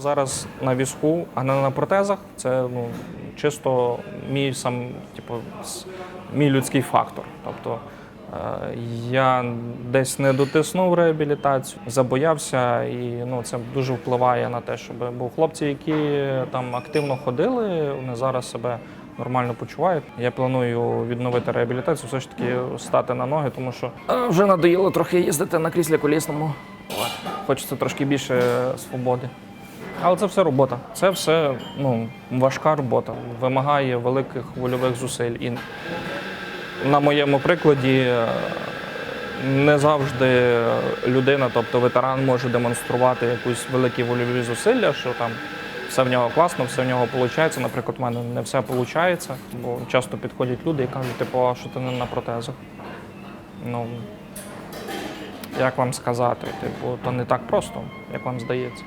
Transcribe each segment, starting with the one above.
Зараз на візку, а не на протезах. Це ну, чисто мій сам, типу, мій людський фактор. Тобто е, я десь не дотиснув реабілітацію, забоявся, і ну, це дуже впливає на те, щоб бо хлопці, які там активно ходили, вони зараз себе нормально почувають. Я планую відновити реабілітацію, все ж таки стати на ноги, тому що е, вже надоїло трохи їздити на кріслі колісному. Хочеться трошки більше свободи. Але це все робота. Це все ну, важка робота, вимагає великих вольових зусиль. І на моєму прикладі е, не завжди людина, тобто ветеран, може демонструвати якусь великі вольові зусилля, що там все в нього класно, все в нього виходить. Наприклад, у мене не все виходить, бо часто підходять люди і кажуть, типу, а що ти не на протезах? Ну, як вам сказати, типу, то не так просто, як вам здається.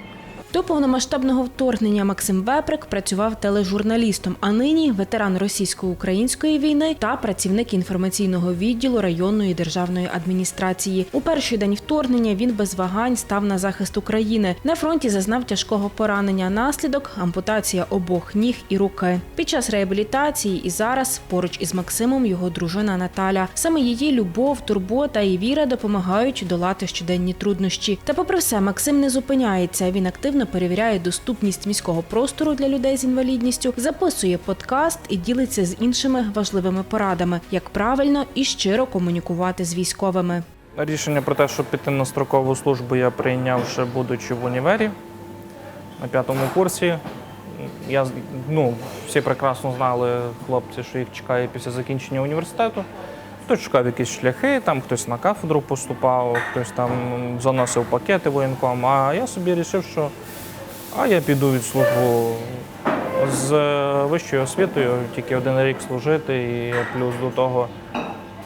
До повномасштабного вторгнення Максим Беприк працював тележурналістом, а нині ветеран російсько-української війни та працівник інформаційного відділу районної державної адміністрації. У перший день вторгнення він без вагань став на захист України. На фронті зазнав тяжкого поранення. Наслідок ампутація обох ніг і руки. Під час реабілітації і зараз поруч із Максимом його дружина Наталя. Саме її любов, турбота і віра допомагають долати щоденні труднощі. Та, попри все, Максим не зупиняється. Він активно перевіряє доступність міського простору для людей з інвалідністю, записує подкаст і ділиться з іншими важливими порадами, як правильно і щиро комунікувати з військовими. Рішення про те, щоб піти на строкову службу, я прийняв ще будучи в універі на п'ятому курсі. Я, ну, всі прекрасно знали хлопці, що їх чекає після закінчення університету. Хтось шукав якісь шляхи, там хтось на кафедру поступав, хтось там заносив пакети воєнком. А я собі вирішив, що а я піду від службу з е, вищою освітою, тільки один рік служити, і плюс до того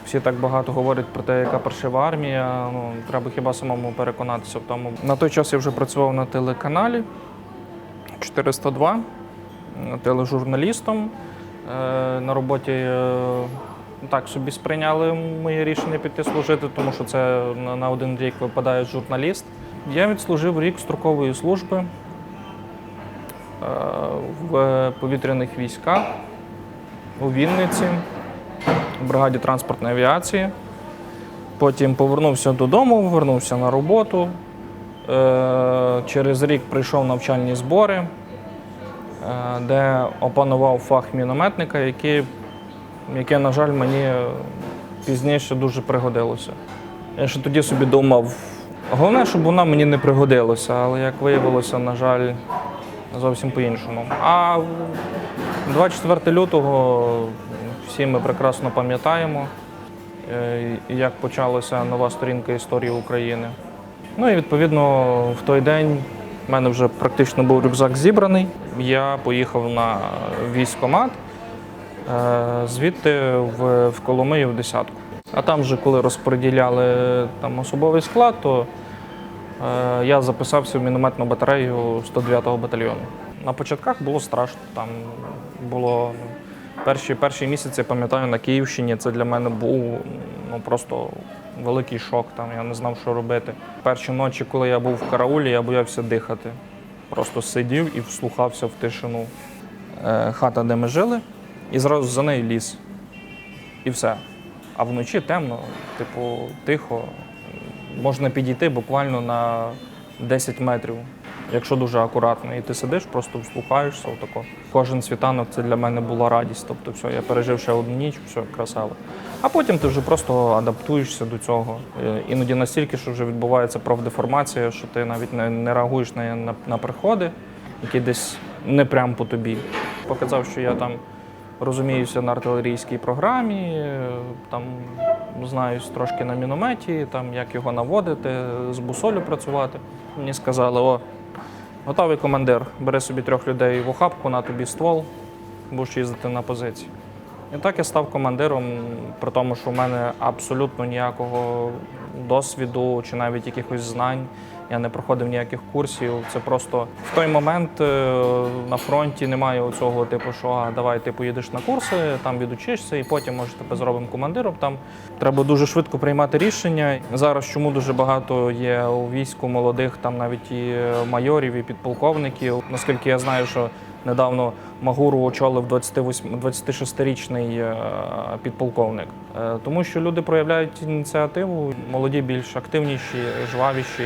всі так багато говорять про те, яка паршива армія. Ну, треба хіба самому переконатися в тому. На той час я вже працював на телеканалі 402 тележурналістом. Е, На роботі е, так собі сприйняли моє рішення піти служити, тому що це на- один рік випадає журналіст. Я відслужив рік строкової служби в повітряних військах у Вінниці в бригаді транспортної авіації. Потім повернувся додому, повернувся на роботу. Е, Через рік прийшов навчальні збори, е, де опанував фах мінометника, який, яке, на жаль, мені пізніше дуже пригодилося. Я ще тоді собі думав, головне, щоб вона мені не пригодилася, але як виявилося, на жаль, зовсім по-іншому. А 24 лютого всі ми прекрасно пам'ятаємо, е, як почалася нова сторінка історії України. Ну і відповідно в той день в мене вже практично був рюкзак зібраний. Я поїхав на військкомат, е, звідти в, Коломию в десятку. А там вже коли розподіляли там особовий склад, то Я записався в мінометну батарею 109-го батальйону. На початках було страшно. Там було ну, перші, перші місяці, пам'ятаю, на Київщині це для мене був ну, просто великий шок. Там, я не знав, що робити. Перші ночі, коли я був в караулі, я боявся дихати. Просто сидів і вслухався в тишину. Е, Хата, де ми жили, і зразу за нею ліс. І все. А вночі темно, типу, тихо. Можна підійти буквально на 10 метрів, якщо дуже акуратно. І ти сидиш, просто вслухаєшся отако. Кожен світанок це для мене була радість. Тобто, все, я пережив ще одну ніч, все красиво. А потім ти вже просто адаптуєшся до цього. Е, Іноді настільки, що вже відбувається профдеформація, що ти навіть не, не реагуєш на, на, на приходи, які десь не прям по тобі. Показав, що я там розуміюся на артилерійській програмі, там знаюсь трошки на мінометі, там як його наводити, з бусолю працювати. Мені сказали, о, готовий командир, бери собі трьох людей в охапку, на тобі ствол, будеш їздити на позиції. І так я став командиром, при тому, що в мене абсолютно ніякого досвіду чи навіть якихось знань. Я не проходив ніяких курсів. Це просто в той момент е, на фронті немає цього типу, що а, давай ти поїдеш на курси, там відучишся, і потім може тебе зробимо командиром. Там треба дуже швидко приймати рішення. Зараз чому дуже багато є у війську молодих, там навіть і майорів, і підполковників. Наскільки я знаю, що недавно Магуру очолив 28 26-річний е, підполковник. Е, Тому що люди проявляють ініціативу, молоді більш активніші, жвавіші.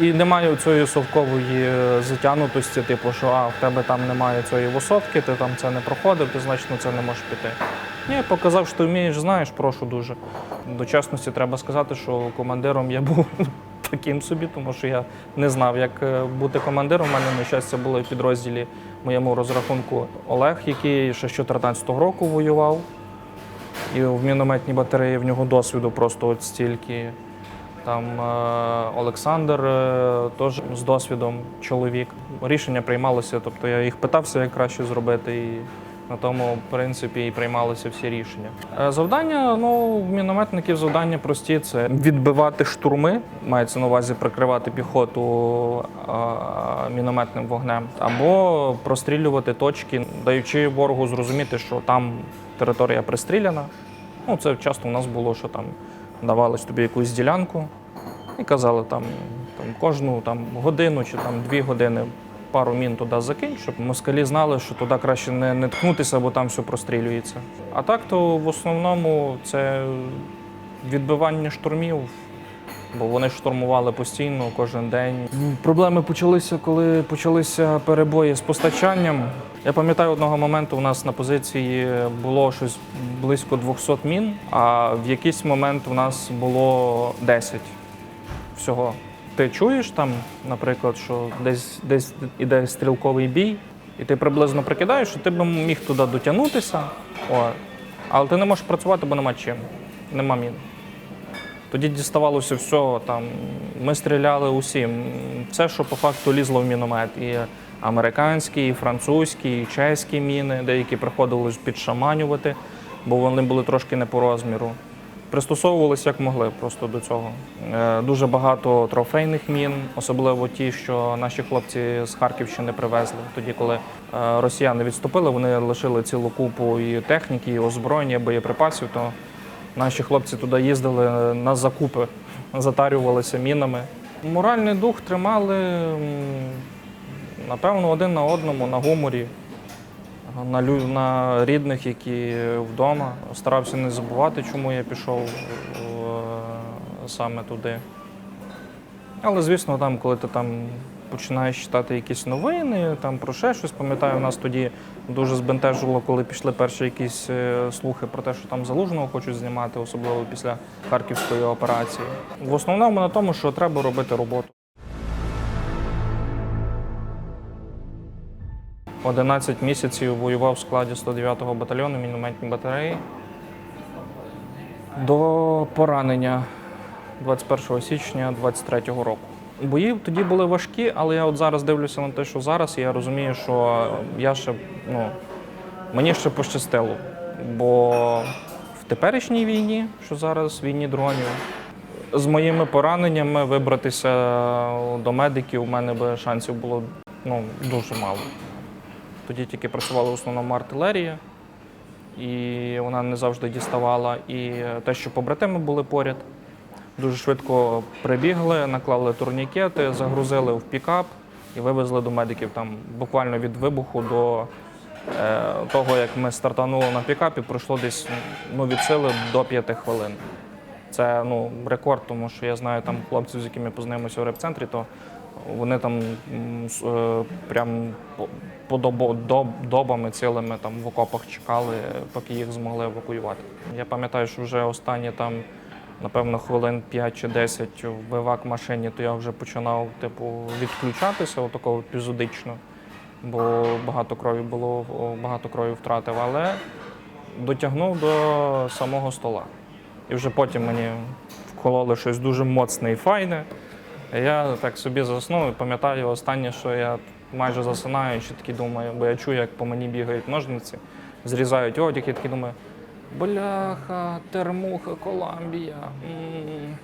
І немає цієї совкової е, затягнутості, типу, що а, в тебе там немає цієї висотки, ти там це не проходив, ти значить на це не можеш піти. Ні, показав, що ти вмієш, знаєш, прошу дуже. До чесності треба сказати, що командиром я був таким собі, тому що я не знав, як е, бути командиром. У мене, на щастя, було в підрозділі моєму розрахунку Олег, який ще з 2014 року воював. І в мінометній батареї в нього досвіду просто от стільки. Там е, Олександр е, теж з досвідом чоловік. Рішення приймалося, тобто я їх питався, як краще зробити, і на тому принципі і приймалися всі рішення. Е, завдання, ну, мінометників завдання прості: це відбивати штурми, мається на увазі прикривати піхоту е, мінометним вогнем, або прострілювати точки, даючи ворогу зрозуміти, що там територія пристріляна. Ну, це часто у нас було, що там давали тобі якусь ділянку і казали там, там кожну там, годину чи там дві години пару мін туди закинь, щоб москалі знали, що туди краще не, не ткнутися, бо там все прострілюється. А так то в основному це відбивання штурмів. Бо вони штурмували постійно кожен день. Проблеми почалися, коли почалися перебої з постачанням. Я пам'ятаю одного моменту, у нас на позиції було щось близько 200 мін, а в якийсь момент у нас було 10 всього. Ти чуєш там, наприклад, що десь десь іде стрілковий бій, і ти приблизно прикидаєш, що ти б міг туди дотягнутися, о, але ти не можеш працювати, бо нема чим, нема мін. Тоді діставалося все. Там ми стріляли усім. Все, що по факту лізло в міномет. І американські, і французькі, і чеські міни, деякі приходилось підшаманювати, бо вони були трошки не по розміру. Пристосовувалися як могли просто до цього. Е, Дуже багато трофейних мін, особливо ті, що наші хлопці з Харківщини привезли. Тоді, коли е, росіяни відступили, вони лишили цілу купу і техніки, і озброєння, і боєприпасів. То Наші хлопці туди їздили на закупи, затарювалися мінами. Моральний дух тримали, напевно, один на одному, на гуморі, на, на рідних, які вдома. Старався не забувати, чому я пішов е, саме туди. Але, звісно, там, коли ти там починаєш читати якісь новини, там про ще щось, пам'ятаю, нас тоді дуже збентежило, коли пішли перші якісь е, слухи про те, що там залужного хочуть знімати, особливо після харківської операції. В основному на тому, що треба робити роботу. 11 місяців воював в складі 109-го батальйону мінометні батареї. До поранення 21 січня 23-го року. Бої тоді були важкі, але я от зараз дивлюся на те, що зараз, і я розумію, що я ще ну, мені ще пощастило. Бо в теперішній війні, що зараз війні дронів, з моїми пораненнями вибратися до медиків у мене би шансів було ну, дуже мало. Тоді тільки працювала в основному артилерія, і вона не завжди діставала. І те, що побратими були поряд, дуже швидко прибігли, наклали турнікети, загрузили в пікап і вивезли до медиків. Там буквально від вибуху до е, того, як ми стартанули на пікапі, пройшло десь ну, від сили до 5 хвилин. Це ну, рекорд, тому що я знаю там хлопців, з якими познайомився в репцентрі, то вони там е, прям по, по доб- добами цілими там в окопах чекали, поки їх змогли евакуювати. Я пам'ятаю, що вже останні там, напевно, хвилин 5 чи 10 в евак машині, то я вже починав типу, відключатися отако епізодично, бо багато крові було, багато крові втратив, але дотягнув до самого стола. І вже потім мені вкололи щось дуже моцне і файне. Я так собі заснув і пам'ятаю останнє, що я майже засинаю, ще таки думаю, бо я чую, як по мені бігають ножниці, зрізають одяг, і такий думаю, бляха, термуха, Коламбія. м».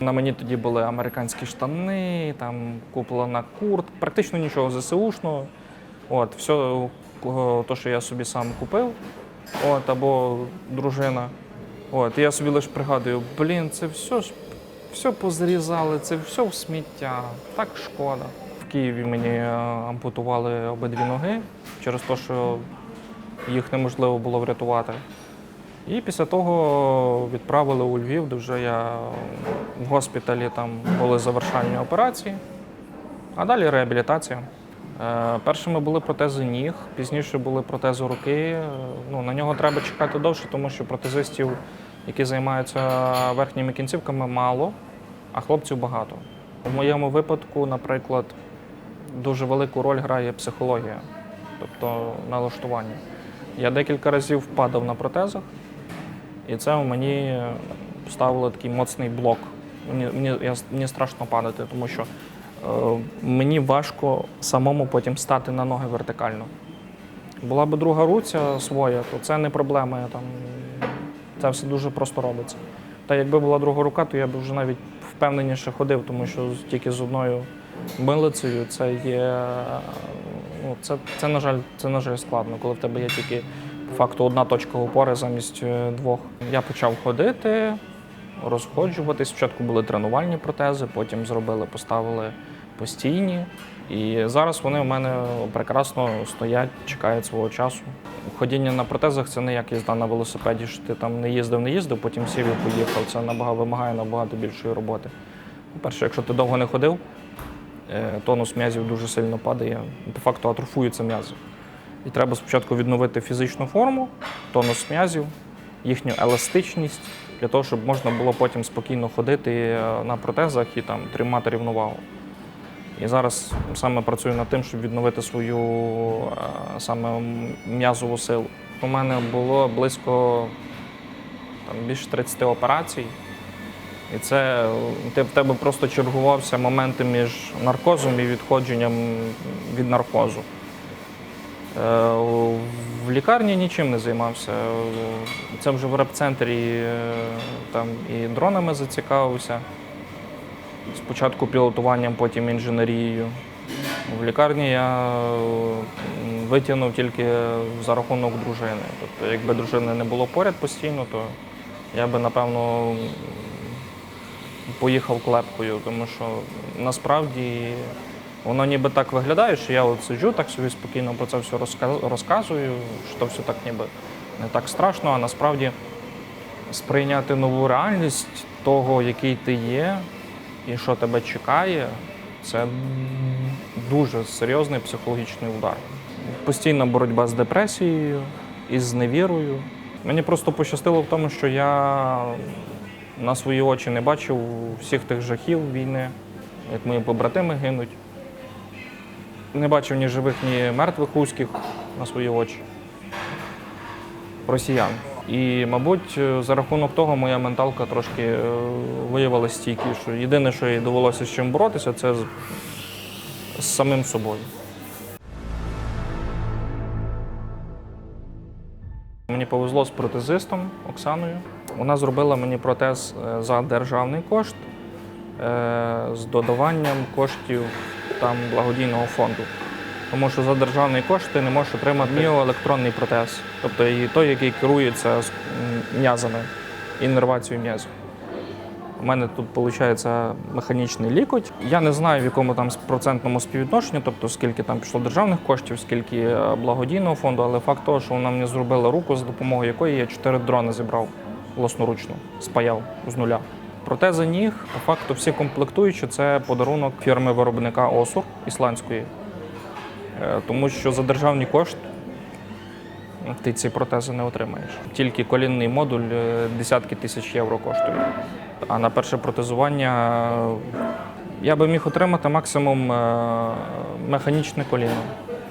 На мені тоді були американські штани, там куплена курт, практично нічого ЗСУшного. От, все, то, що я собі сам купив, от, або дружина. От, я собі лише пригадую, блін, це все все позрізали, це все в сміття, так шкода. В Києві мені е, ампутували обидві ноги через те, що їх неможливо було врятувати. І після того відправили у Львів, де вже я в госпіталі там були завершальні операції, а далі реабілітація. Е, Першими були протези ніг, пізніше були протези руки. Е, Ну, на нього треба чекати довше, тому що протезистів, які займаються верхніми кінцівками, мало, а хлопців багато. У моєму випадку, наприклад, дуже велику роль грає психологія, тобто налаштування. Я декілька разів впадав на протезах, і це у мені ставило такий моцний блок. Мені, я, мені страшно падати, тому що е, мені важко самому потім стати на ноги вертикально. Була би друга руця своя, то це не проблема. Я там, це все дуже просто робиться. Та якби була друга рука, то я б вже навіть впевненіше ходив, тому що тільки з одною милицею це є. Ну, це, це, на жаль, це, на жаль, складно, коли в тебе є тільки по факту одна точка опори замість е, двох. Я почав ходити, розходжуватись. Спочатку були тренувальні протези, потім зробили, поставили постійні. І зараз вони у мене прекрасно стоять, чекають свого часу. Ходіння на протезах це не як їзда на велосипеді, що ти там не їздив, не їздив, потім сів і поїхав. Це набагато вимагає набагато більшої роботи. По-перше, якщо ти довго не ходив, е, тонус м'язів дуже сильно падає, по факту атрофуються м'язи. І треба спочатку відновити фізичну форму, тонус м'язів, їхню еластичність, для того, щоб можна було потім спокійно ходити е, на протезах і там тримати рівновагу. І зараз саме працюю над тим, щоб відновити свою е, саме м'язову силу. У мене було близько там, більше 30 операцій. І це в тебе просто чергувався моменти між наркозом і відходженням від наркозу. Е, В лікарні нічим не займався. Це вже в реп-центрі е, там і дронами зацікавився. Спочатку пілотуванням, потім інженерією. В лікарні я витягнув тільки за рахунок дружини. Тобто, якби дружини не було поряд постійно, то я би, напевно, поїхав клепкою, тому що насправді воно ніби так виглядає, що я от сиджу так собі спокійно про це все розказую, що все так ніби не так страшно, а насправді сприйняти нову реальність того, який ти є і що тебе чекає, це дуже серйозний психологічний удар. Постійна боротьба з депресією і з невірою. Мені просто пощастило в тому, що я на свої очі не бачив всіх тих жахів війни, як мої побратими гинуть. Не бачив ні живих, ні мертвих руських на свої очі. Росіян. І, мабуть, за рахунок того моя менталка трошки е, виявилася стійкішою. Єдине, що їй довелося з чим боротися, це з, з самим собою. Мені повезло з протезистом Оксаною. Вона зробила мені протез е, за державний кошт е, з додаванням коштів там благодійного фонду. Тому що за державний кошт ти не можеш отримати міоелектронний протез, тобто і той, який керується м'язами, іннервацією м'язів. У мене тут виходить механічний лікоть. Я не знаю, в якому там процентному співвідношенні, тобто скільки там пішло державних коштів, скільки е, благодійного фонду, але факт того, що вона мені зробила руку, за допомогою якої я чотири дрони зібрав власноручно, спаяв з нуля. Протези ніг, по факту, всі комплектуючі це подарунок фірми виробника Осур ісландської. Е, Тому що за державний кошт ти ці протези не отримаєш. Тільки колінний модуль е, десятки тисяч євро коштує. А на перше протезування е, я би міг отримати максимум механічне коліно,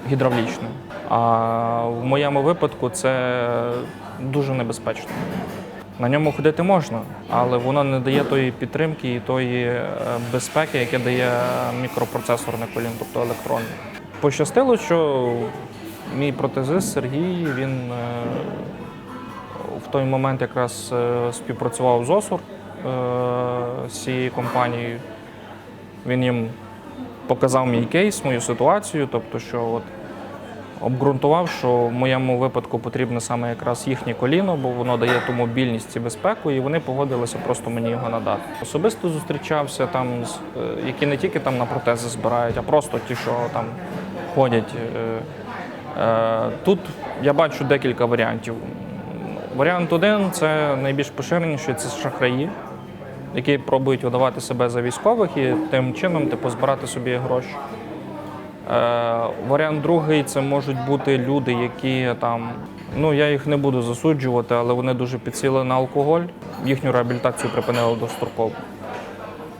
гідравлічне. А в моєму випадку це дуже небезпечно. На ньому ходити можна, але воно не дає тої підтримки і тої безпеки, яке дає мікропроцесорне коліно, тобто електронне. Пощастило, що мій протезист Сергій він е, в той момент якраз е, співпрацював з ОСУР з цією компанією. Він їм показав мій кейс, мою ситуацію, тобто, що от обґрунтував, що в моєму випадку потрібне саме якраз їхнє коліно, бо воно дає ту мобільність і безпеку, і вони погодилися просто мені його надати. Особисто зустрічався там, е, які не тільки там на протези збирають, а просто ті, що там ходять. Е, е, Тут я бачу декілька варіантів. Варіант один це найбільш поширеніший це шахраї, які пробують видавати себе за військових і тим чином типу, збирати собі гроші. Е, варіант другий це можуть бути люди, які там, ну я їх не буду засуджувати, але вони дуже підсіли на алкоголь. Їхню реабілітацію припинили достроково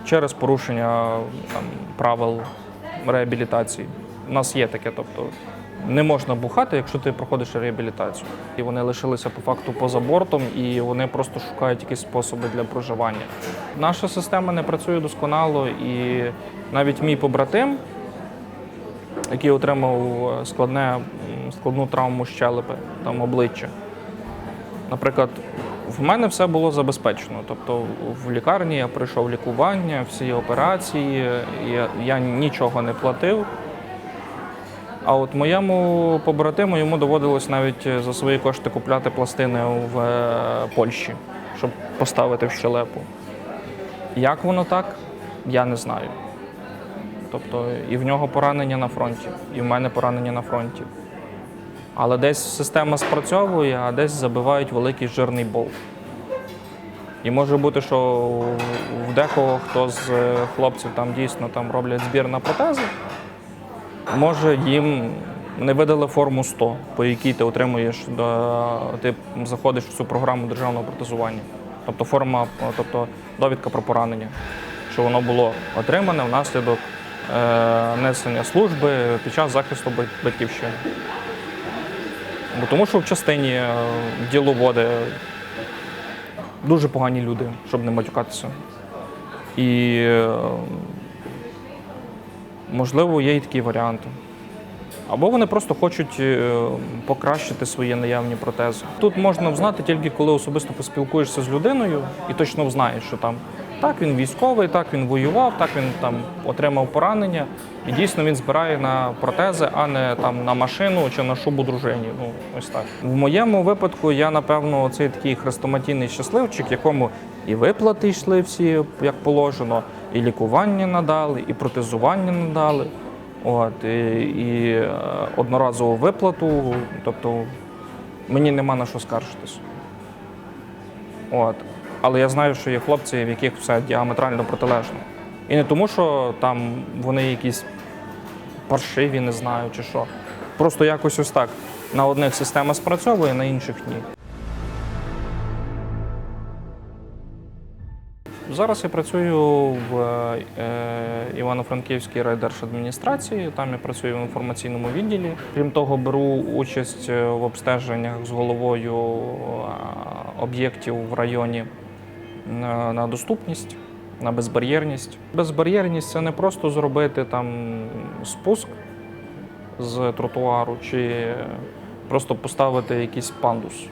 через порушення там, правил реабілітації. У нас є таке, тобто не можна бухати, якщо ти проходиш реабілітацію. І вони лишилися по факту поза бортом, і вони просто шукають якісь способи для проживання. Наша система не працює досконало, і навіть мій побратим, який отримав складне, складну травму щелепи, там обличчя. Наприклад, в мене все було забезпечено. Тобто в лікарні я пройшов лікування, всі операції, я, я нічого не платив. А от моєму побратиму йому доводилось навіть за свої кошти купляти пластини в е, Польщі, щоб поставити в щелепу. Як воно так, я не знаю. Тобто і в нього поранення на фронті, і в мене поранення на фронті. Але десь система спрацьовує, а десь забивають великий жирний болт. І може бути, що в декого хто з е, хлопців там дійсно там роблять збір на протези, може їм не видали форму 100, по якій ти отримуєш, ти заходиш в цю програму державного протезування. Тобто форма, тобто довідка про поранення, що воно було отримане внаслідок е, несення служби під час захисту батьківщини. Тому що в частині е, діловоди дуже погані люди, щоб не матюкатися. І е, можливо є і такі варіанти. Або вони просто хочуть е, покращити свої наявні протези. Тут можна взнати тільки коли особисто поспілкуєшся з людиною і точно знаєш, що там так він військовий, так він воював, так він там отримав поранення, і дійсно він збирає на протези, а не там на машину чи на шубу дружині. Ну ось так. В моєму випадку я напевно цей такий хрестоматійний щасливчик, якому і виплати йшли всі як положено, і лікування надали, і протезування надали. От, і, і е, одноразову виплату, тобто мені нема на що скаржитись. От. Але я знаю, що є хлопці, в яких все діаметрально протилежно. І не тому, що там вони якісь паршиві, не знаю чи що. Просто якось ось так. На одних система спрацьовує, на інших ні. Зараз я працюю в е, Івано-Франківській райдержадміністрації. Там я працюю в інформаційному відділі. Крім того, беру участь е, в обстеженнях з головою е, об'єктів в районі на доступність, на безбар'єрність. Безбар'єрність це не просто зробити там спуск з тротуару чи просто поставити якийсь пандус.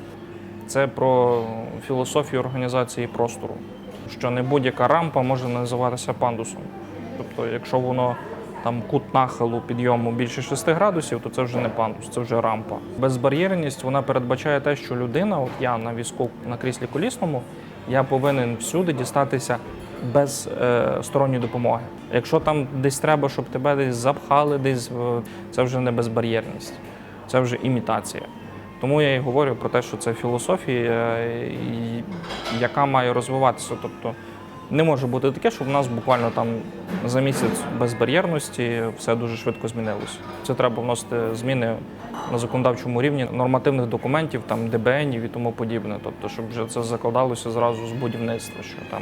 Це про філософію організації простору, що не будь-яка рампа може називатися пандусом. Тобто, якщо воно там кут нахилу підйому більше 6 градусів, то це вже не пандус, це вже рампа. Безбар'єрність вона передбачає те, що людина, от я на візку на кріслі колісному, я повинен всюди дістатися без е, сторонньої допомоги. Якщо там десь треба, щоб тебе десь запхали, десь це вже не безбар'єрність, це вже імітація. Тому я і говорю про те, що це філософія, е, яка має розвиватися. Тобто не може бути таке, щоб в нас буквально там за місяць безбар'єрності все дуже швидко змінилося. Це треба вносити зміни на законодавчому рівні нормативних документів, там ДБНів і тому подібне. Тобто, щоб вже це закладалося зразу з будівництва, що там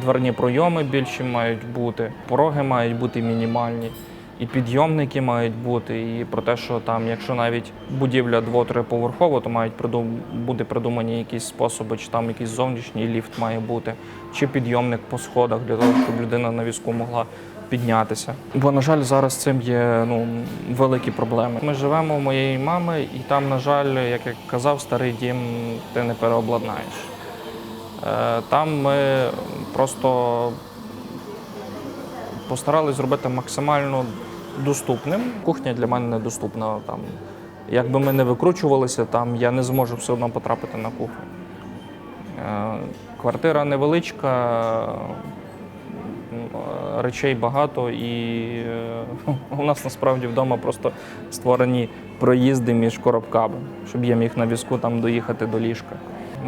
дверні пройоми більші мають бути, пороги мають бути мінімальні. І підйомники мають бути, і про те, що там, якщо навіть будівля дво-триповерхова, то мають придум... бути придумані якісь способи, чи там якийсь зовнішній ліфт має бути, чи підйомник по сходах для того, щоб людина на візку могла піднятися. Бо, на жаль, зараз з цим є ну, великі проблеми. Ми живемо у моєї мами, і там, на жаль, як я казав, старий дім ти не переобладнаєш. Е, Там ми просто постарались зробити максимально доступним. Кухня для мене недоступна. Там, якби ми не викручувалися, там я не зможу все одно потрапити на кухню. Е, Квартира невеличка, речей багато, і е, у нас насправді вдома просто створені проїзди між коробками, щоб я міг на візку там доїхати до ліжка.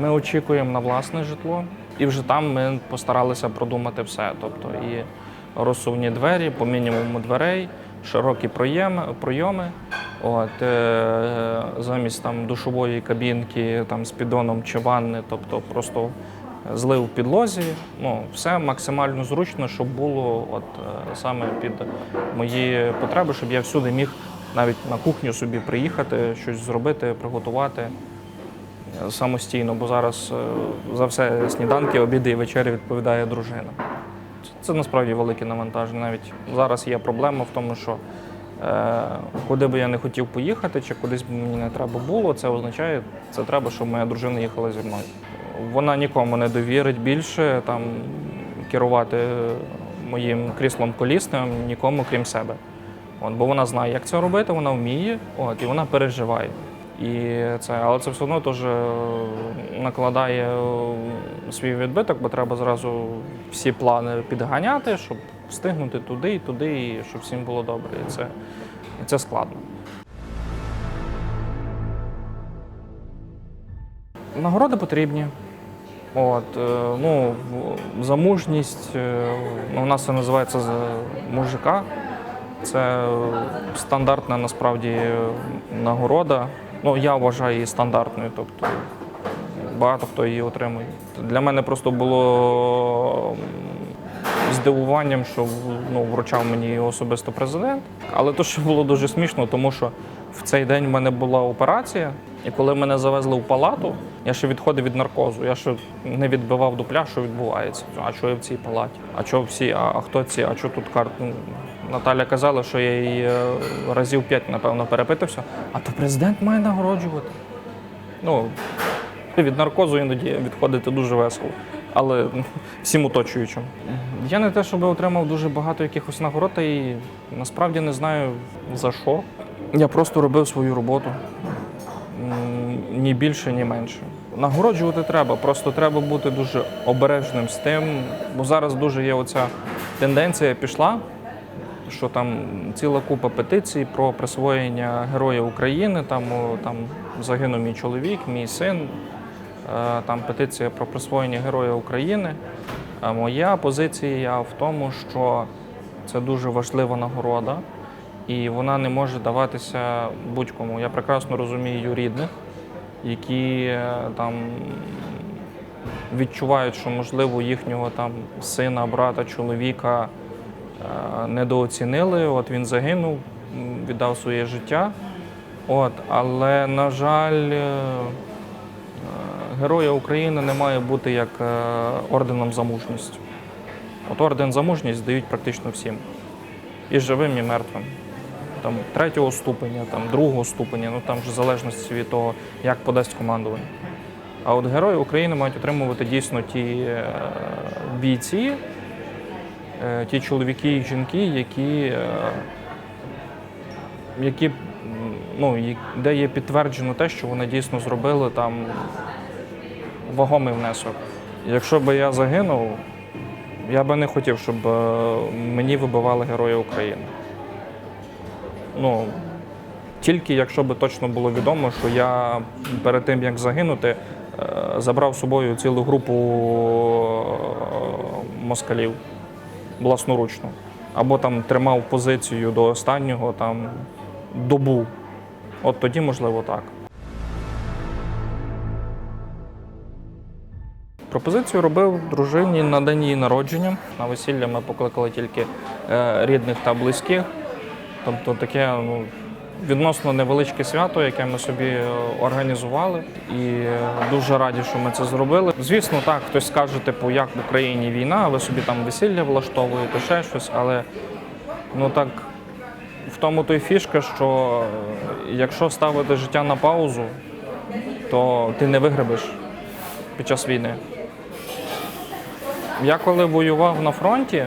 Ми очікуємо на власне житло, і вже там ми постаралися продумати все. Тобто і розсувні двері, по мінімуму дверей, широкі проєми, пройоми. От, е, замість там душової кабінки там, з піддоном чи ванни, тобто просто злив в підлозі. Ну, все максимально зручно, щоб було от, е, саме під мої потреби, щоб я всюди міг навіть на кухню собі приїхати, щось зробити, приготувати самостійно, бо зараз е, за все сніданки, обіди і вечері відповідає дружина. Це насправді велике навантаження. Навіть зараз є проблема в тому, що е, куди би я не хотів поїхати, чи кудись би мені не треба було, це означає, це треба, щоб моя дружина їхала зі мною. Вона нікому не довірить більше там керувати моїм кріслом колісним, нікому крім себе. От, бо вона знає, як це робити, вона вміє, от, і вона переживає. І це, але це все одно теж е, накладає е, свій відбиток, бо треба зразу всі плани підганяти, щоб встигнути туди і туди, і щоб всім було добре. І це, і це складно. Нагороди потрібні. От, е, ну, за мужність, е, ну, у нас це називається за мужика. Це стандартна насправді нагорода. Ну, я вважаю її стандартною, тобто багато хто її отримує. Для мене просто було здивуванням, що ну, вручав мені особисто президент. Але то, що було дуже смішно, тому що в цей день в мене була операція, і коли мене завезли в палату, я ще відходив від наркозу. Я ще не відбивав дупля, що відбувається. А що я в цій палаті? А що всі? А, хто ці? А що тут карт? Наталя казала, що я її е, разів п'ять, напевно, перепитався. А то президент має нагороджувати. Ну, від наркозу іноді відходити дуже весело, але всім оточуючим. Я не те, щоб отримав дуже багато якихось нагород, і насправді не знаю за що. Я просто робив свою роботу. Ні більше, ні менше. Нагороджувати треба, просто треба бути дуже обережним з тим, бо зараз дуже є оця тенденція пішла, що там ціла купа петицій про присвоєння Героя України, там, там загинув мій чоловік, мій син, е, там петиція про присвоєння Героя України. А моя позиція в тому, що це дуже важлива нагорода, і вона не може даватися будь-кому. Я прекрасно розумію рідних, які е, там відчувають, що можливо їхнього там сина, брата, чоловіка е, недооцінили. От він загинув, віддав своє життя. От, але, на жаль, е, е, Героя України не має бути як е, орденом за мужність. От орден за мужність дають практично всім. І живим, і мертвим. Там третього ступеня, там другого ступеня, ну там вже в залежності від того, як подасть командування. А от герої України мають отримувати дійсно ті е, бійці, е, ті чоловіки і жінки, які, е, які ну, де є підтверджено те, що вони дійсно зробили там вагомий внесок. Якщо би я загинув, я би не хотів, щоб е, мені вибивали Герої України. Ну, тільки якщо би точно було відомо, що я перед тим як загинути, е, забрав з собою цілу групу е, москалів власноручно. Або там тримав позицію до останнього там добу. От тоді, можливо, так. Пропозицію робив дружині на день її народження. На весілля ми покликали тільки е, рідних та близьких. Тобто таке ну, відносно невеличке свято, яке ми собі е, організували. І е, дуже раді, що ми це зробили. Звісно, так, хтось скаже, типу, як в Україні війна, ви собі там весілля влаштовуєте, ще щось, але ну так. В тому то й фішка, що е, якщо ставити життя на паузу, то ти не вигребеш під час війни. Я коли воював на фронті,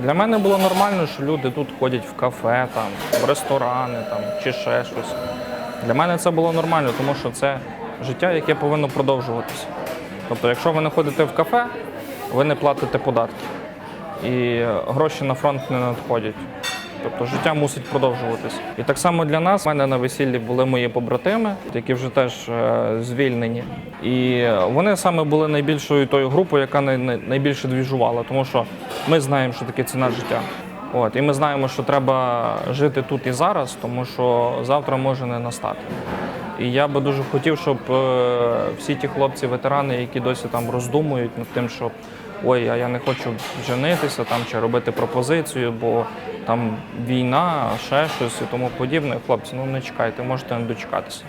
для мене було нормально, що люди тут ходять в кафе, там, в ресторани там, чи ще щось. Для мене це було нормально, тому що це життя, яке повинно продовжуватися. Тобто, якщо ви не ходите в кафе, ви не платите податки. І гроші на фронт не надходять. Тобто життя мусить продовжуватись. І так само для нас. У мене на весіллі були мої побратими, які вже теж е, звільнені. І вони саме були найбільшою тою групою, яка най- най- найбільше двіжувала, тому що ми знаємо, що таке ціна життя. От, і ми знаємо, що треба жити тут і зараз, тому що завтра може не настати. І я би дуже хотів, щоб е, всі ті хлопці-ветерани, які досі там роздумують над тим, що ой, а я не хочу женитися там чи робити пропозицію, бо там війна, ще щось і тому подібне. Хлопці, ну не чекайте, можете не дочекатися.